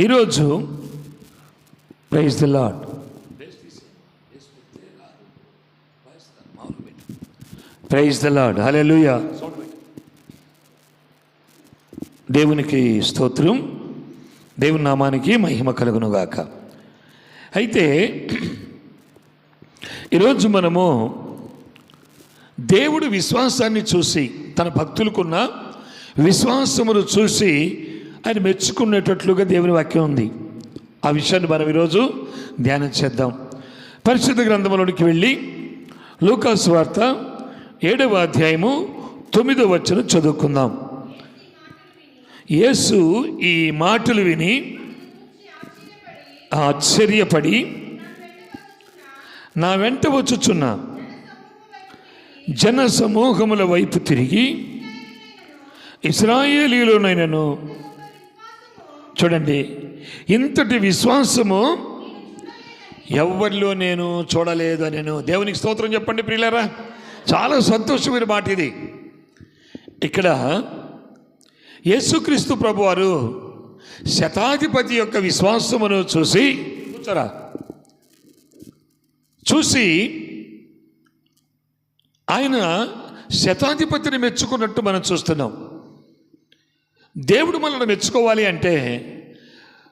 ఈరోజు praise the Lord praise the Lord hallelujah. దేవునికి స్తోత్రం. దేవుని నామానికి మహిమ కలుగునుగాక. అయితే ఈరోజు మనము దేవుడు విశ్వాసాన్ని చూసి తన భక్తులకున్న విశ్వాసమును చూసి ఆయన మెచ్చుకునేటట్లుగా దేవుని వాక్యం ఉంది. ఆ విషయాన్ని మనం ఈరోజు ధ్యానం చేద్దాం. పరిశుద్ధ గ్రంథంలోనికి వెళ్ళి లూకాస్ వార్త ఏడవ అధ్యాయము తొమ్మిదవ వచ్చిన చదువుకుందాం. యేసు ఈ మాటలు విని ఆశ్చర్యపడి నా వెంట వచ్చుచున్న జన సమూహముల వైపు తిరిగి ఇస్రాయేలీలోనైనను చూడండి ఇంతటి విశ్వాసము ఎవరిలో నేను చూడలేదు నేను దేవునికి స్తోత్రం చెప్పండి ప్రియులారా. చాలా సంతోషమైన మాట ఇది. ఇక్కడ యేసుక్రీస్తు ప్రభు వారు శతాధిపతి యొక్క విశ్వాసమును చూసి కూర్చోరా. చూసి ఆయన శతాధిపతిని మెచ్చుకున్నట్టు మనం చూస్తున్నాం. దేవుడు మనల్ని మెచ్చుకోవాలి అంటే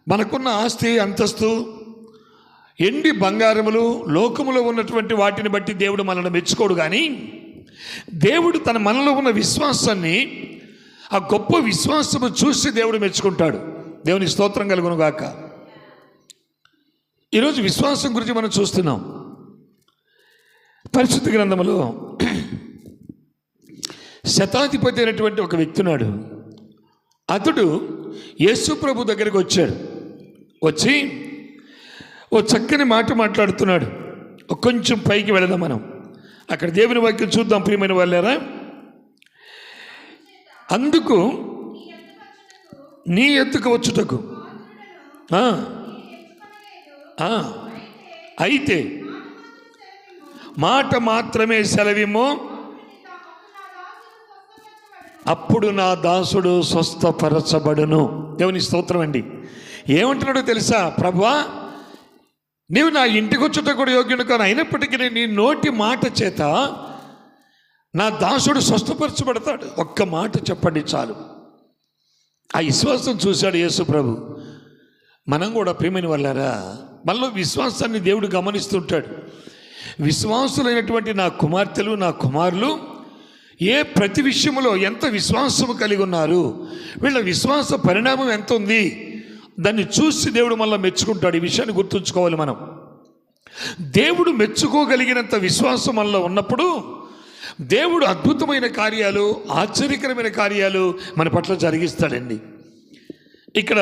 మనకున్న ఆస్తి అంతస్తు ఎండి బంగారములు లోకములో ఉన్నటువంటి వాటిని బట్టి దేవుడు మనల్ని మెచ్చుకోడు కానీ దేవుడు తన మనలో ఉన్న విశ్వాసాన్ని ఆ గొప్ప విశ్వాసము చూసి దేవుడు మెచ్చుకుంటాడు. దేవుని స్తోత్రం కలుగును గాక ఈరోజు విశ్వాసం గురించి మనం చూస్తున్నాం. పరిశుద్ధ గ్రంథములో శతాధిపతి అయినటువంటి ఒక వ్యక్తి ఉన్నాడు. అతడు యేసు ప్రభు దగ్గరికి వచ్చాడు. వచ్చి ఓ చక్కని మాట మాట్లాడుతున్నాడు. కొంచెం పైకి వెళదాం మనం. అక్కడ దేవుని వాక్యం చూద్దాం ప్రియమైన వాళ్ళారా. అందుకు నీ ఎత్తుకు వచ్చుటకు. అయితే మాట మాత్రమే సెలవిమో అప్పుడు నా దాసుడు స్వస్థపరచబడును. దేవుని స్తోత్రం అండి. ఏమంటున్నాడో తెలుసా? ప్రభువా నీవు నా ఇంటికి వచ్చుట కూడా యోగ్యుడు కానీ. అయినప్పటికీ నీ నోటి మాట చేత నా దాసుడు స్వస్థపరచబడతాడు. ఒక్క మాట చెప్పండి చాలు. ఆ విశ్వాసం చూశాడు యేసు ప్రభు. మనం కూడా ప్రేమైన వల్లారా మనలో విశ్వాసాన్ని దేవుడు గమనిస్తుంటాడు. విశ్వాసులైనటువంటి నా కుమార్తెలు నా కుమారులు ఏ ప్రతి విషయంలో ఎంత విశ్వాసము కలిగి ఉన్నారు? వీళ్ళ విశ్వాస పరిణామం ఎంత ఉంది? దాన్ని చూసి దేవుడు మళ్ళీ మెచ్చుకుంటాడు. ఈ విషయాన్ని గుర్తుంచుకోవాలి మనం. దేవుడు మెచ్చుకోగలిగినంత విశ్వాసం మనలో ఉన్నప్పుడు దేవుడు అద్భుతమైన కార్యాలు ఆశ్చర్యకరమైన కార్యాలు మన పట్ల జరిగిస్తాడండి. ఇక్కడ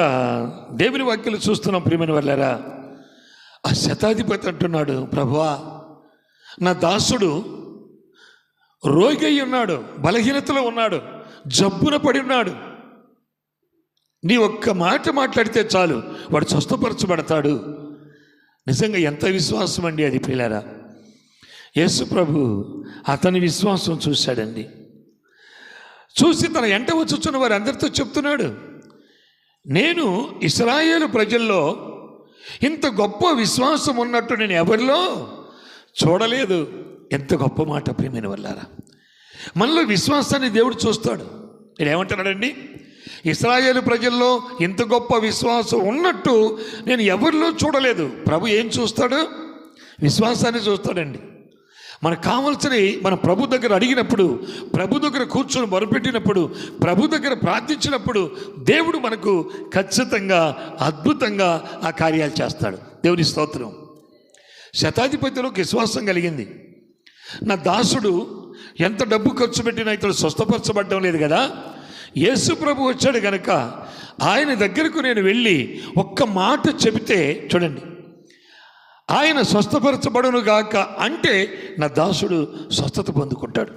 దేవుని వాక్యలు చూస్తున్నాం ప్రియమైన వాళ్ళారా. ఆ శతాధిపతి అంటున్నాడు ప్రభువా నా దాసుడు రోగి అయి ఉన్నాడు బలహీనతలో ఉన్నాడు జబ్బున పడి ఉన్నాడు. నీ ఒక్క మాట మాట్లాడితే చాలు వాడు స్వస్థపరచబడతాడు. నిజంగా ఎంత విశ్వాసం అండి అది పిల్లరా? యేసు ప్రభు అతని విశ్వాసం చూశాడండి. చూసి తన ఎంట వచ్చుచున్న వారు అందరితో చెప్తున్నాడు నేను ఇస్రాయేలు ప్రజల్లో ఇంత గొప్ప విశ్వాసం ఉన్నట్టు నేను ఎవరిలో చూడలేదు. ఎంత గొప్ప మాట ప్రియమైన వల్లారా. మనలో విశ్వాసాన్ని దేవుడు చూస్తాడు. నేను ఏమంటున్నాడండి ఇస్రాయేలు ప్రజల్లో ఇంత గొప్ప విశ్వాసం ఉన్నట్టు నేను ఎవరిలో చూడలేదు. ప్రభు ఏం చూస్తాడు? విశ్వాసాన్ని చూస్తాడండి. మనకు కావలసినవి మన ప్రభు దగ్గర అడిగినప్పుడు ప్రభు దగ్గర కూర్చొని మొరపెట్టినప్పుడు ప్రభు దగ్గర ప్రార్థించినప్పుడు దేవుడు మనకు ఖచ్చితంగా అద్భుతంగా ఆ కార్యాలు చేస్తాడు. దేవుని స్తోత్రం. శతాధిపతిలోకి విశ్వాసం కలిగింది. నా దాసుడు ఎంత డబ్బు ఖర్చు పెట్టినా ఇతడు స్వస్థపరచబడడం లేదు కదా? యేసు ప్రభు వచ్చాడు కనుక ఆయన దగ్గరకు నేను వెళ్ళి ఒక్క మాట చెబితే చూడండి ఆయన స్వస్థపరచబడును గాక అంటే నా దాసుడు స్వస్థత పొందుకుంటాడు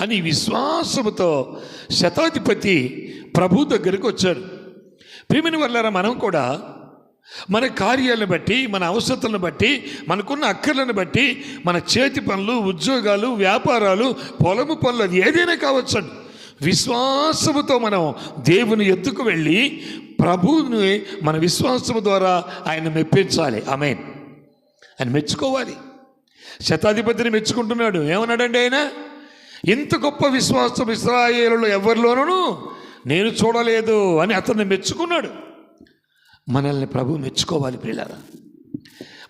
అని విశ్వాసముతో శతాధిపతి ప్రభు దగ్గరికి వచ్చాడు. ప్రేమిని వల్ల మనం కూడా మన కార్యాలను బట్టి మన అవసరతలను బట్టి మనకున్న అక్కర్లను బట్టి మన చేతి పనులు ఉద్యోగాలు వ్యాపారాలు పొలము పనులు అది ఏదైనా కావచ్చు విశ్వాసముతో మనం దేవుని ఎత్తుకు వెళ్ళి ప్రభువుని మన విశ్వాసము ద్వారా ఆయన మెప్పించాలి. ఆమెన్. ఆయన మెచ్చుకోవాలి. శతాధిపతిని మెచ్చుకుంటున్నాడు. ఏమన్నాడండి ఆయన? ఇంత గొప్ప విశ్వాసం ఇస్రాయేలులో ఎవరిలోనూ నేను చూడలేదు అని అతన్ని మెచ్చుకున్నాడు. మనల్ని ప్రభు మెచ్చుకోవాలి పిల్లరా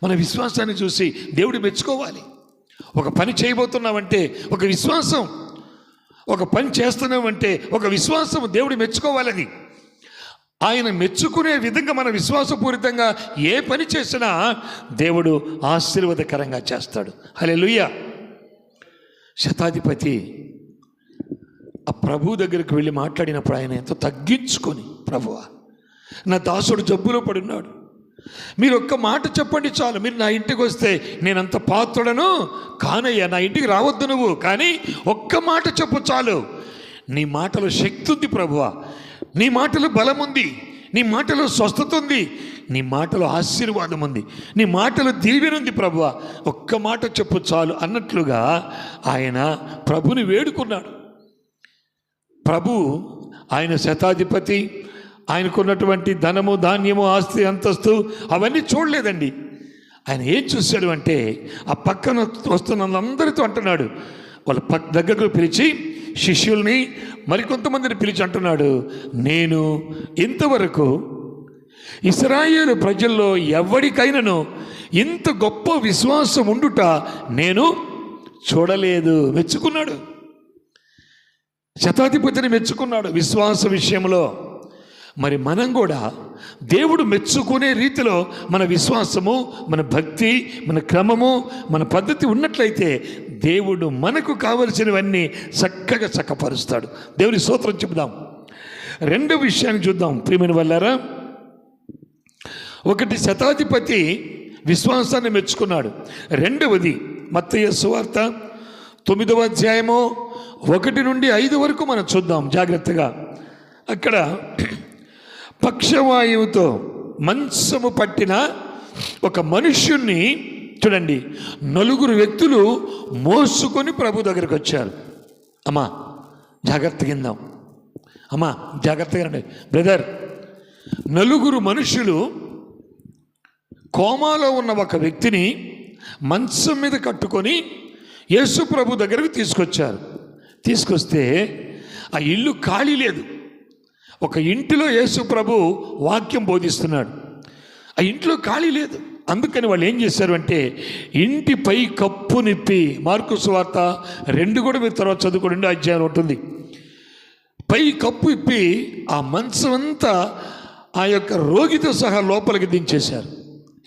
మన విశ్వాసాన్ని చూసి దేవుడు మెచ్చుకోవాలి. ఒక పని చేయబోతున్నామంటే ఒక విశ్వాసం ఒక పని చేస్తున్నామంటే ఒక విశ్వాసం దేవుడు మెచ్చుకోవాలని. ఆయన మెచ్చుకునే విధంగా మన విశ్వాసపూరితంగా ఏ పని చేసినా దేవుడు ఆశీర్వాదకరంగా చేస్తాడు. హలే శతాధిపతి ఆ ప్రభు దగ్గరికి వెళ్ళి మాట్లాడినప్పుడు ఆయన ఎంతో తగ్గించుకొని ప్రభువా నా దాసుడు జబ్బులో పడున్నాడు. మీరు ఒక్క మాట చెప్పండి చాలు. మీరు నా ఇంటికి వస్తే నేనంత పాత్రుడను? కానయ్యా నా ఇంటికి రావద్దు నువ్వు. కానీ ఒక్క మాట చెప్పు చాలు. నీ మాటలో శక్తి ఉంది ప్రభువ. నీ మాటలో బలం ఉంది. నీ మాటలో స్వస్థత ఉంది. నీ మాటలో ఆశీర్వాదం ఉంది. నీ మాటలో దీవెనుంది ప్రభువ. ఒక్క మాట చెప్పు చాలు. అన్నట్లుగా ఆయన ప్రభుని వేడుకున్నాడు. ప్రభు ఆయన శతాధిపతి ఆయనకున్నటువంటి ధనము ధాన్యము ఆస్తి అంతస్తు అవన్నీ చూడలేదండి. ఆయన ఏం చూశాడు అంటే ఆ పక్కన వస్తున్న అందరితో అంటున్నాడు. వాళ్ళ పక్క దగ్గరకు పిలిచి శిష్యుల్ని మరికొంతమందిని పిలిచి అంటున్నాడు నేను ఇంతవరకు ఇస్రాయేలు ప్రజల్లో ఎవరికైనాను ఇంత గొప్ప విశ్వాసం ఉండుట నేను చూడలేదు. మెచ్చుకున్నాడు. శతాధిపతిని మెచ్చుకున్నాడు విశ్వాస విషయంలో. మరి మనం కూడా దేవుడు మెచ్చుకునే రీతిలో మన విశ్వాసము మన భక్తి మన క్రమము మన పద్ధతి ఉన్నట్లయితే దేవుడు మనకు కావలసినవన్నీ చక్కగా చక్కపరుస్తాడు. దేవుని సూత్రం చెబుదాం. రెండో విషయాన్ని చూద్దాం ప్రియమైన వల్లారా. ఒకటి శతాధిపతి విశ్వాసాన్ని మెచ్చుకున్నాడు. రెండవది మత్తయ్య సువార్త తొమ్మిదవ అధ్యాయము ఒకటి నుండి ఐదు వరకు మనం చూద్దాం జాగ్రత్తగా. అక్కడ పక్షవాయువుతో మంచము పట్టిన ఒక మనుష్యుణ్ణి చూడండి నలుగురు వ్యక్తులు మోసుకొని ప్రభు దగ్గరికి వచ్చారు. అమ్మా జాగ్రత్త కిందాం అమ్మా జాగ్రత్తగా రండి బ్రదర్ నలుగురు మనుషులు కోమాలో ఉన్న ఒక వ్యక్తిని మంచం మీద కట్టుకొని యేసు ప్రభు దగ్గరకు తీసుకొచ్చారు. తీసుకొస్తే ఆ ఇల్లు ఖాళీ లేదు. ఒక ఇంటిలో యేసు ప్రభు వాక్యం బోధిస్తున్నాడు. ఆ ఇంట్లో ఖాళీ లేదు. అందుకని వాళ్ళు ఏం చేశారు అంటే ఇంటిపై కప్పు నిప్పి మార్కు వార్త రెండు కూడా మీరు తర్వాత చదువుకోండి రెండు అధ్యాయం ఉంటుంది పై కప్పు ఇప్పి ఆ మంచం అంతా ఆ యొక్క రోగితో సహా లోపలికి దించేశారు.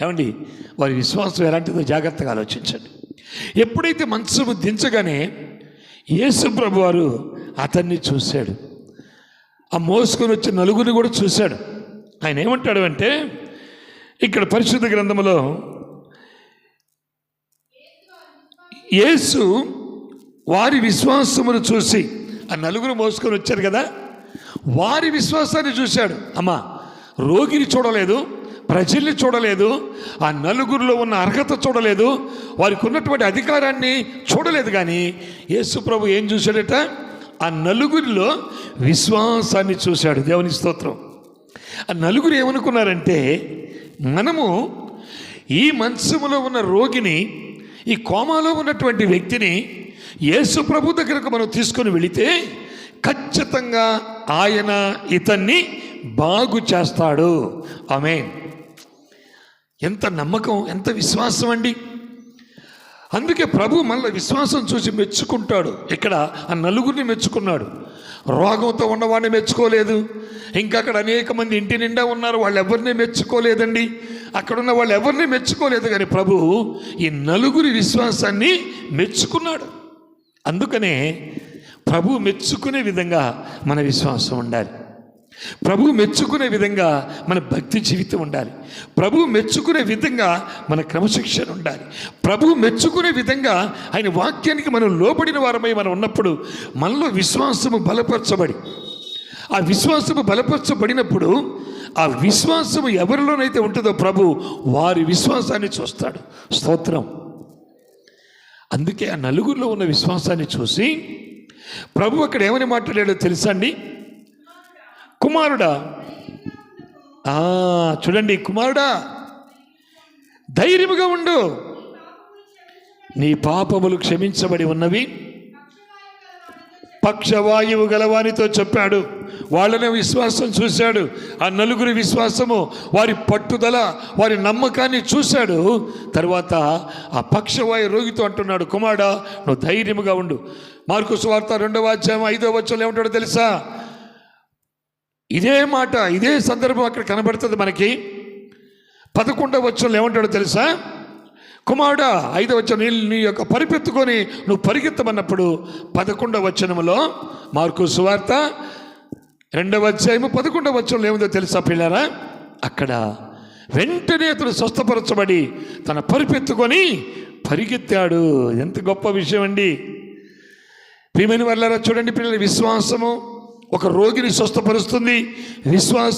ఏమండి? వారి విశ్వాసం ఎలాంటిదో జాగ్రత్తగా ఆలోచించండి. ఎప్పుడైతే మంచము దించగానే యేసు ప్రభు వారు అతన్ని చూశాడు. ఆ మోసుకొని వచ్చే నలుగురిని కూడా చూశాడు. ఆయన ఏమంటాడు అంటే ఇక్కడ పరిశుద్ధ గ్రంథంలో యేసు వారి విశ్వాసమును చూసి ఆ నలుగురు మోసుకొని వచ్చారు కదా వారి విశ్వాసాన్ని చూశాడు. అమ్మా రోగిని చూడలేదు ప్రజల్ని చూడలేదు ఆ నలుగురిలో ఉన్న అర్హత చూడలేదు వారికి ఉన్నటువంటి అధికారాన్ని చూడలేదు కానీ యేసు ప్రభు ఏం చూశాడట? ఆ నలుగురిలో విశ్వాసాన్ని చూశాడు దేవుని స్తోత్రం. ఆ నలుగురు ఏమనుకున్నారంటే మనము ఈ మంచములో ఉన్న రోగిని ఈ కోమాలో ఉన్నటువంటి వ్యక్తిని యేసు ప్రభు దగ్గరకు మనం తీసుకొని వెళితే ఖచ్చితంగా ఆయన ఇతన్ని బాగు చేస్తాడు. ఆమె ఎంత నమ్మకం ఎంత విశ్వాసం అండి. అందుకే ప్రభు మళ్ళీ విశ్వాసం చూసి మెచ్చుకుంటాడు. ఇక్కడ ఆ నలుగురిని మెచ్చుకున్నాడు. రోగంతో ఉన్నవాడిని మెచ్చుకోలేదు. ఇంకా అక్కడ అనేక మంది ఇంటి నిండా ఉన్నారు. వాళ్ళు ఎవరిని మెచ్చుకోలేదండి? అక్కడ ఉన్న వాళ్ళు ఎవరిని మెచ్చుకోలేదు కానీ ప్రభు ఈ నలుగురి విశ్వాసాన్ని మెచ్చుకున్నాడు. అందుకనే ప్రభు మెచ్చుకునే విధంగా మన విశ్వాసం ఉండాలి. ప్రభువు మెచ్చుకునే విధంగా మన భక్తి జీవితం ఉండాలి. ప్రభు మెచ్చుకునే విధంగా మన క్రమశిక్షణ ఉండాలి. ప్రభు మెచ్చుకునే విధంగా ఆయన వాక్యానికి మనం లోబడిన వారమై మనం ఉన్నప్పుడు మనలో విశ్వాసము బలపరచబడి ఆ విశ్వాసము బలపరచబడినప్పుడు ఆ విశ్వాసము ఎవరిలోనైతే ఉంటుందో ప్రభు వారి విశ్వాసాన్ని చూస్తాడు. స్తోత్రం. అందుకే ఆ నలుగురిలో ఉన్న విశ్వాసాన్ని చూసి ప్రభు అక్కడ ఏమని మాట్లాడాడో తెలుసా అండి? కుమారుడా? చూడండి కుమారుడా. ధైర్యముగా ఉండు. నీ పాపములు క్షమించబడి ఉన్నవి. పక్షవాయువు గలవానితో చెప్పాడు. వాళ్ళనే విశ్వాసం చూశాడు. ఆ నలుగురి విశ్వాసము వారి పట్టుదల వారి నమ్మకాన్ని చూశాడు. తర్వాత ఆ పక్షవాయు రోగితో అంటున్నాడు కుమారుడా నువ్వు ధైర్యముగా ఉండు. మార్కు సువార్త రెండవ అధ్యాయం ఐదో వచ్చంలో ఏమంటాడో తెలుసా? ఇదే మాట ఇదే సందర్భం అక్కడ కనబడుతుంది మనకి. పదకొండవ వచ్చంలో ఏమంటాడో తెలుసా? కుమారుడా ఐదవ వచనం నీ నీ యొక్క పరిపెత్తుకొని నువ్వు పరిగెత్తమన్నప్పుడు పదకొండవ వచనములో మార్కు సువార్త రెండవ అధ్యాయము పదకొండవ వచనంలో ఏముందో తెలుసా పిల్లరా? అక్కడ వెంటనే అతను స్వస్థపరచబడి తన పరిపెత్తుకొని పరిగెత్తాడు. ఎంత గొప్ప విషయం అండి ప్రియమైన వాళ్ళారా చూడండి పిల్లల విశ్వాసము ఒక రోగిని స్వస్థపరుస్తుంది. విశ్వాస